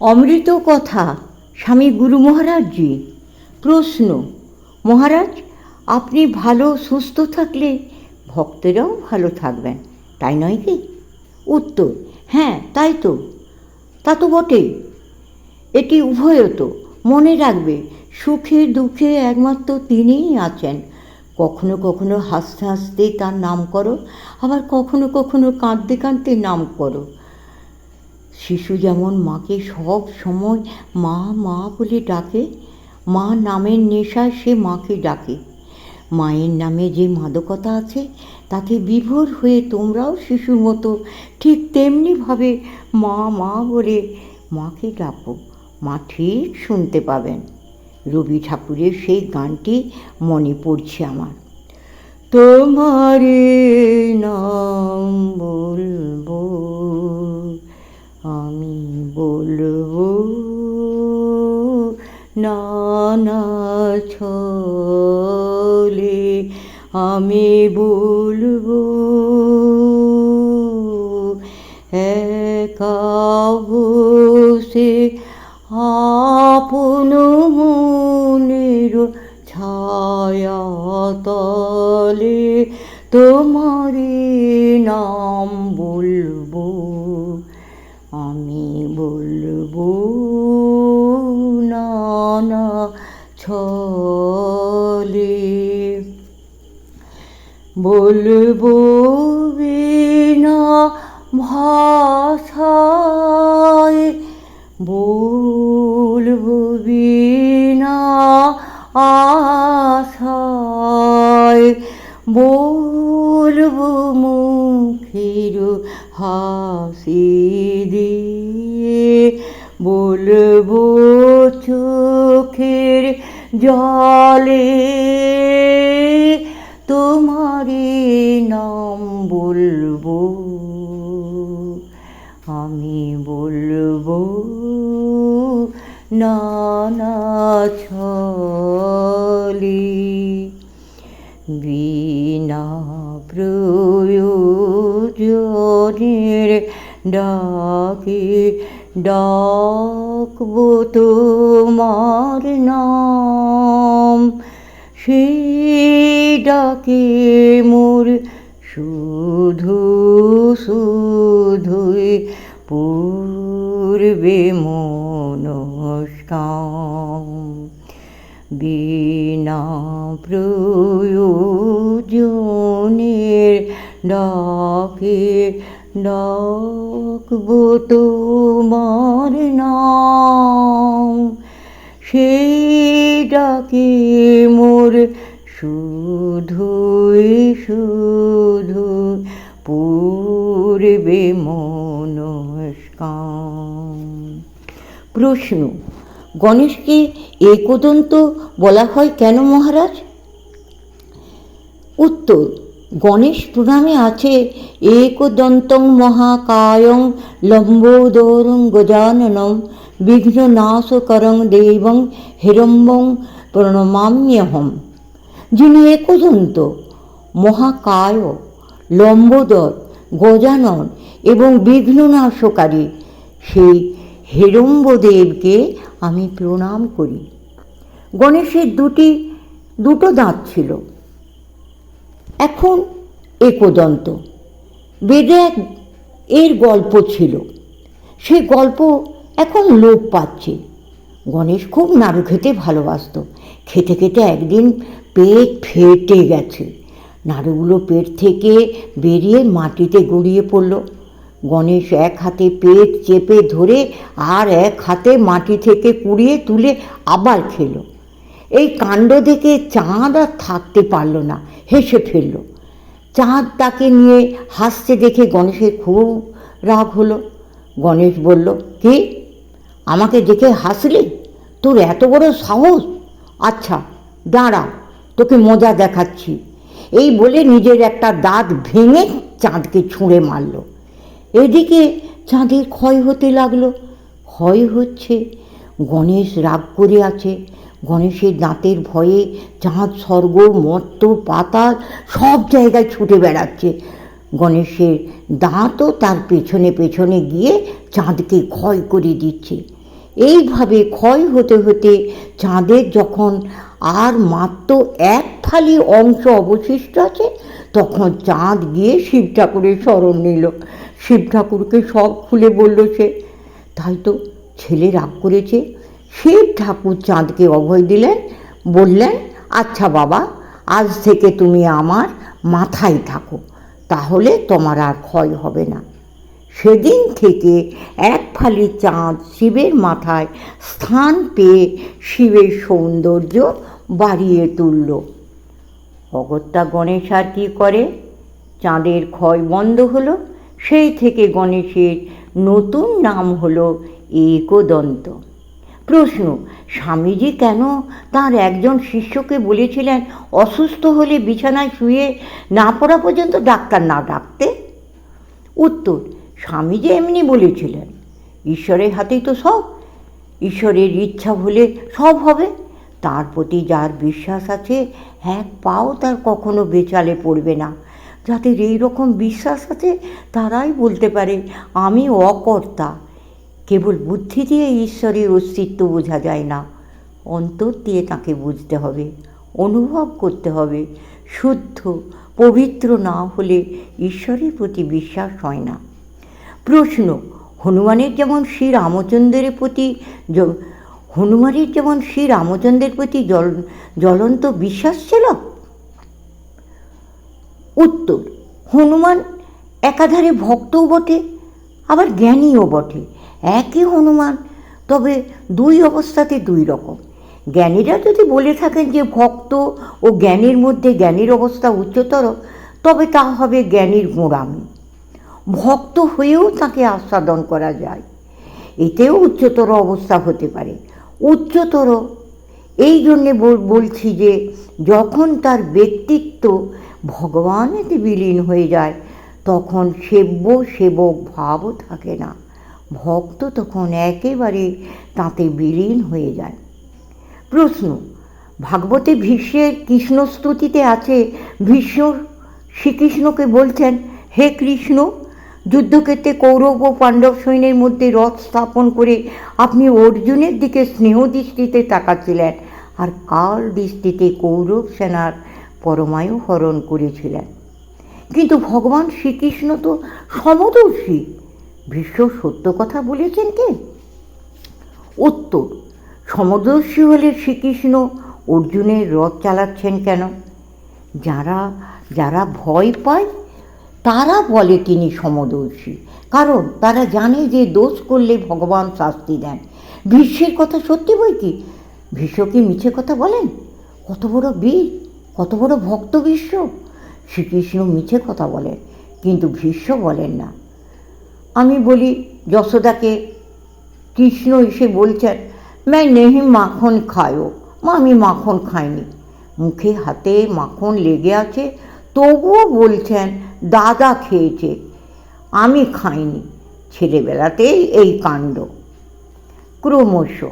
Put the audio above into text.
অমৃত কথা, স্বামী গুরু মহারাজজি। প্রশ্ন, মহারাজ, আপনি ভালো, সুস্থ থাকলে ভক্তরাও ভালো থাকবেন, তাই নয় কি? উত্তর হ্যাঁ তাই তো। তা তো বটেই। এটি উভয়ত মনে রাখবে, সুখে দুঃখে একমাত্র তিনিই আছেন। কখনো কখনো হাসতে হাসতে তার নাম করো আবার কখনো কখনো কাঁদতে কাঁদতে নাম করো শিশু যেমন মাকে সব সময় মা মা বলে ডাকে, মা নামের নেশায় সে মাকে ডাকে। মায়ের নামে যে মাদকতা আছে, তাতে বিভোর হয়ে তোমরাও শিশুর মতো ঠিক তেমনিভাবে মা মা বলে মাকে ডাকো। মা ঠিক শুনতে পাবেন। রবি ঠাকুরের সেই গানটি মনে পড়ছে আমার। তোমারে নাম বলব। আমি বলব নানা ছলে আমি বলব একা বসে আপন মনের ছায়া তলে তোমারি বলব বিনা ভাষায় বলব বিনা আশায় বলব মুখের হাসি দিয়ে বলব চোখের জলে তোমারি নাম বলব আমি বলব নানা ছলি বিনা প্রয়োজনের ডাকে ডাকবো তোমার নাম। সেই ডাকে মোর শুধু শুধুই পূর্বে মনস্কাম। বিনা প্রয়োজনের ডাকে ডাকবো তোমার নাম। সেই ডাকে মোর, শুধুই শুধু পূর্বে প্রশ্ন, গণেশকে একদন্ত বলা হয় কেন মহারাজ? উত্তর, গণেশ পুরাণে আছে, একদন্তং মহাকায়ং লম্বোদরং গজাননম বিঘ্ননাশকরং দেবং হিরম্বং প্রণমাম্যহম। যিনি একদন্ত মহাকায়, লম্বোদর, গজানন এবং বিঘ্ননাশকারী সেই হেরম্বদেবকে আমি প্রণাম করি। গণেশের দুটি, দুটো দাঁত ছিল। এখন একদন্ত। বেদে এক, এর গল্প ছিল। সে গল্প এখন লোপ পাচ্ছে। গণেশ খুব নাড়ু খেতে ভালোবাসত। খেতে খেতে একদিন পেট ফেটে গেছে। নাড়ুগুলো পেট থেকে বেরিয়ে মাটিতে গড়িয়ে পড়ল। গণেশ এক হাতে পেট চেপে ধরে আর এক হাতে মাটি থেকে কুড়িয়ে তুলে আবার খেলো। এই কাণ্ড দেখে চাঁদ আর থাকতে পারল না, হেসে ফেলল। চাঁদ তাকে নিয়ে হাসতে দেখে গণেশের খুব রাগ হলো। গণেশ বলল, কি? আমাকে দেখে হাসলি? তোর এত বড় সাহস? আচ্ছা দাঁড়া, তোকে মজা দেখাচ্ছি। এই বলে নিজের একটা দাঁত ভেঙে চাঁদকে ছুঁড়ে মারল। এদিকে চাঁদের ক্ষয় হতে লাগল। ক্ষয় হচ্ছে, গণেশ রাগ করে আছে। গণেশের দাঁতের ভয়ে চাঁদ, স্বর্গ মর্ত পাতা সব জায়গায় ছুটে বেড়াচ্ছে। গণেশের দাঁতও তার পেছনে পেছনে গিয়ে চাঁদকে ক্ষয় করে দিচ্ছে। এইভাবে ক্ষয় হতে হতে চাঁদের যখন আর মাত্র এক ফালি অংশ অবশিষ্ট আছে, তখন চাঁদ গিয়ে শিব ঠাকুরের স্মরণ নিল। শিব ঠাকুরকে সব খুলে বলল সে, তাই তো ছেলে রাগ করেছে। শিব ঠাকুর চাঁদকে অভয় দিলেন, বললেন আচ্ছা বাবা, আজ থেকে তুমি আমার মাথায় থাকো, তাহলে তোমার আর ক্ষয় হবে না। সেদিন থেকে এক ফালি চাঁদ শিবের মাথায় স্থান পেয়ে শিবের সৌন্দর্য বাড়িয়ে তুলল। অগত্যা গণেশ আর কী করে? চাঁদের ক্ষয় বন্ধ হলো, সেই থেকে গণেশের নতুন নাম হলো একদন্ত। প্রশ্ন, স্বামীজি কেন তার একজন শিষ্যকে বলেছিলেন অসুস্থ হলে বিছানায় শুয়ে না পড়া পর্যন্ত ডাক্তার না ডাকতে? উত্তর স্বামীজি এমনি বলেছিলেন, ঈশ্বরের হাতেই তো সব। ঈশ্বরের ইচ্ছা হলে সব হবে। তার প্রতি যার বিশ্বাস আছে, এক পাও তার কখনো বেচালে পড়বে না। যাদের এই রকম বিশ্বাস আছে, তারাই বলতে পারে, আমি অকর্তা। কেবল বুদ্ধি দিয়ে ঈশ্বরের অস্তিত্ব বোঝা যায় না। অন্তর দিয়ে তাকে বুঝতে হবে, অনুভব করতে হবে। শুদ্ধ, পবিত্র না হলে ঈশ্বরের প্রতি বিশ্বাস হয় না। প্রশ্ন। হনুমানের যেমন শ্রী রামচন্দ্রের প্রতি হনুমানের যেমন শ্রী রামচন্দ্রের প্রতি জল, জ্বলন্ত বিশ্বাস ছিল? উত্তর, হনুমান একাধারে ভক্তও বটে, আবার জ্ঞানীও বটে। একই হনুমান, তবে দুই অবস্থাতে দুই রকম। জ্ঞানীরা যদি বলে থাকেন যে ভক্ত ও জ্ঞানীর মধ্যে জ্ঞানীর অবস্থা উচ্চতর, তবে তা হবে জ্ঞানীর গোড়ামি। ভক্ত হয়েও তাকে আস্বাদন করা যায়। এতেও উচ্চতর অবস্থা হতে পারে। উচ্চতর। এই জন্যে বল- বলছি যে, যখন তার ব্যক্তিত্ব ভগবানেতে বিলীন হয়ে যায়, তখন সেব্য সেবক ভাবও থাকে না। ভক্ত তখন একেবারে তাতে বিলীন হয়ে যায়। প্রশ্ন, ভাগবতে ভীষ্মের কৃষ্ণস্তুতিতে আছে, ভীষ্ম শ্রীকৃষ্ণকে বলছেন, হে কৃষ্ণ যুদ্ধক্ষেত্রে কৌরব ও পাণ্ডব সৈন্যের মধ্যে রথ স্থাপন করে আপনি অর্জুনের দিকে স্নেহ দৃষ্টিতে তাকাচ্ছিলেন। আর কাল দৃষ্টিতে কৌরব সেনার পরমায়ু হরণ করেছিলেন। কিন্তু ভগবান শ্রীকৃষ্ণ তো সমদর্শী। ভীষ্ম সত্য কথা বলেছেন কি? উত্তর, সমদর্শী হলে শ্রীকৃষ্ণ অর্জুনের রথ চালাচ্ছেন কেন? যারা যারা ভয় পায় তারা বলে তিনি সমদর্শী কারণ তারা জানে যে দোষ করলে ভগবান শাস্তি দেন। ভীষ্মের কথা সত্যি বই কি? ভীষ্ম কি মিছে কথা বলেন? কত বড় বীর, কত বড় ভক্ত বিশ্ব শ্রীকৃষ্ণ মিছে কথা বলেন, কিন্তু ভীষ্ম বলেন না। আমি বলি, যশোদাকে কৃষ্ণ এসে বলছেন, ম্যাঁ, নেহি মাখন খায়ও মা আমি মাখন খাইনি মুখে হাতে মাখন লেগে আছে তবুও বলছেন দাদা খেয়েছে আমি খাইনি। ছেলেবেলাতেই এই কাণ্ড। ক্রমশ